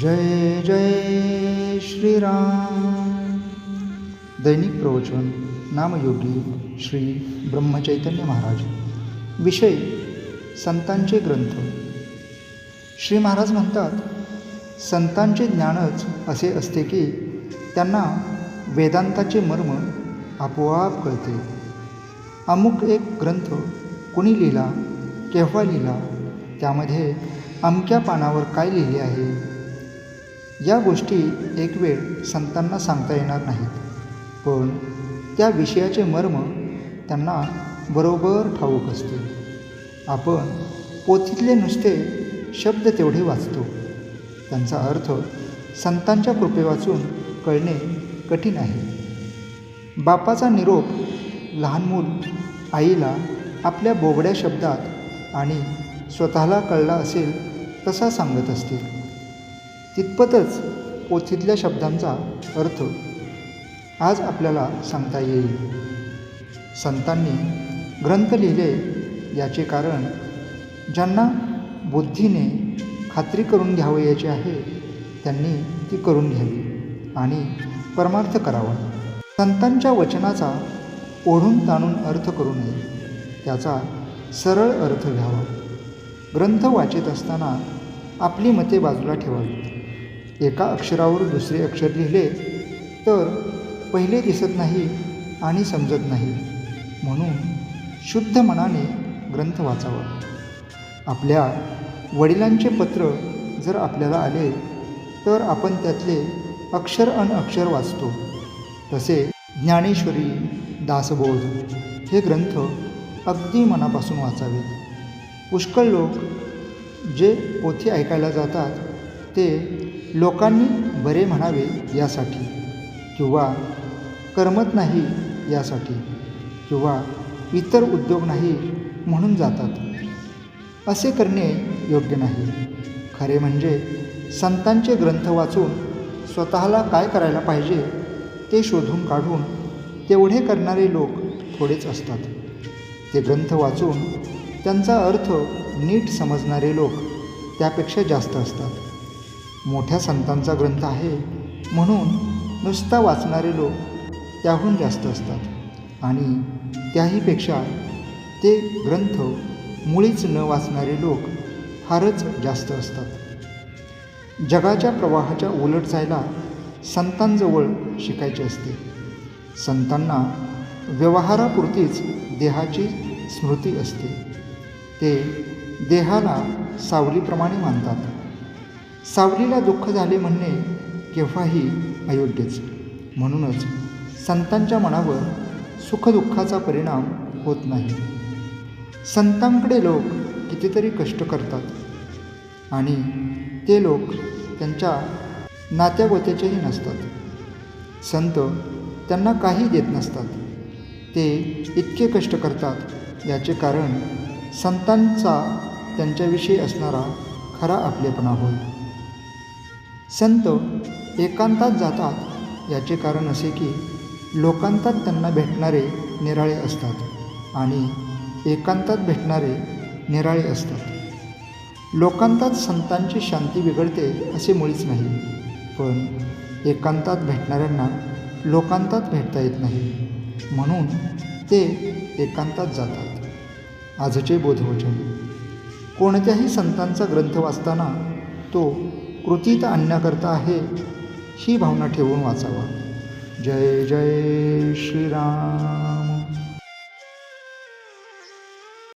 जय जय श्रीराम। दैनिक प्रवचन नामयोगी श्री ब्रह्मचैतन्य महाराज। विषय संतांचे ग्रंथ। श्री महाराज म्हणतात संतांचे ज्ञानच असे असते की त्यांना वेदांताचे मर्म आपोआप कळते. अमुक एक ग्रंथ कुणी लिहिला केव्हा लिहिला त्यामध्ये अमक्या पानावर काय लिहिले आहे? या गोष्टी एक वेळ संतांना सांगता येणार नाहीत. पण त्या विषयाचे मर्म त्यांना बरोबर ठाऊक असते. आपण पोथीतले नुसते शब्द तेवढे वाचतो. त्यांचा अर्थ संतांच्या कृपे वाचून कळणे कठीण आहे. बापाचा निरोप लहान मूल आईला आपल्या बोबड्या शब्दात आणि स्वतःला कळला असेल तसा सांगत असतील. तितपतच पोथीतल्या शब्दांचा अर्थ आज आपल्याला सांगता येईल. संतांनी ग्रंथ लिहिले याचे कारण ज्यांना बुद्धीने खात्री करून घ्यावयाची आहे त्यांनी ती करून घ्यावी आणि परमार्थ करावा. संतांच्या वचनाचा ओढून ताणून अर्थ करू नये त्याचा सरळ अर्थ घ्यावा. ग्रंथ वाचत असताना आपली मते बाजूला ठेवावीत एका अक्षरावर दुसरे अक्षर लिहिले तर पहिले दिसत नाही आणि समजत नाही. म्हणून शुद्ध मनाने ग्रंथ वाचावा. आपल्या वडिलांचे पत्र जर आपल्याला आले तर आपण त्यातले अक्षर अन अक्षर वाचतो. तसे ज्ञानेश्वरी दासबोध हे ग्रंथ अगदी मनापासून वाचावेत. पुष्कळ लोक जे पोथी ऐकायला जातात ते लोकांनी बरे म्हणावे यासाठी किंवा करमत नाही यासाठी किंवा इतर उद्योग नाही म्हणून जातात. असे करणे योग्य नाही. खरे म्हणजे संतांचे ग्रंथ वाचून स्वतःला काय करायला पाहिजे ते शोधून काढून तेवढे करणारे लोक थोडेच असतात. ते ग्रंथ वाचून त्यांचा अर्थ नीट समजणारे लोक त्यापेक्षा जास्त असतात. मोठ्या संतांचा ग्रंथ आहे म्हणून नुसता वाचणारे लोक त्याहून जास्त असतात. आणि त्याहीपेक्षा ते ग्रंथ मुळीच न वाचणारे लोक फारच जास्त असतात. जगाच्या प्रवाहाच्या उलट जायला संतांजवळ शिकायचे असते. संतांना व्यवहारापुरतीच देहाची स्मृती असते. ते देहाला सावलीप्रमाणे मानतात. सावलीला दुःख झाले म्हणणे केव्हाही अयोग्यच. म्हणूनच संतांच्या मनावर सुखदुःखाचा परिणाम होत नाही. संतांकडे लोक कितीतरी कष्ट करतात आणि ते लोक त्यांच्या नात्यागोत्याचेही नसतात. संत त्यांना काही देत नसतात. ते इतके कष्ट करतात याचे कारण संतांचा त्यांच्याविषयी असणारा खरा आपलेपणा होय. संत एकांतात जातात. याचे कारण असे की लोकांतात त्यांना भेटणारे निराळे असतात आणि एकांतात भेटणारे निराळे असतात. लोकांतात संतांची शांती बिघडते असे मुळीच नाही. पण एकांतात भेटणाऱ्यांना लोकांतात भेटता येत नाही. म्हणून ते एकांतात जातात. आजचे बोधवचन. कोणत्याही संतांचा ग्रंथ वाचताना तो कृतीत आणण्याकरता आहे ही भावना ठेवून वाचावा. जय जय श्रीराम.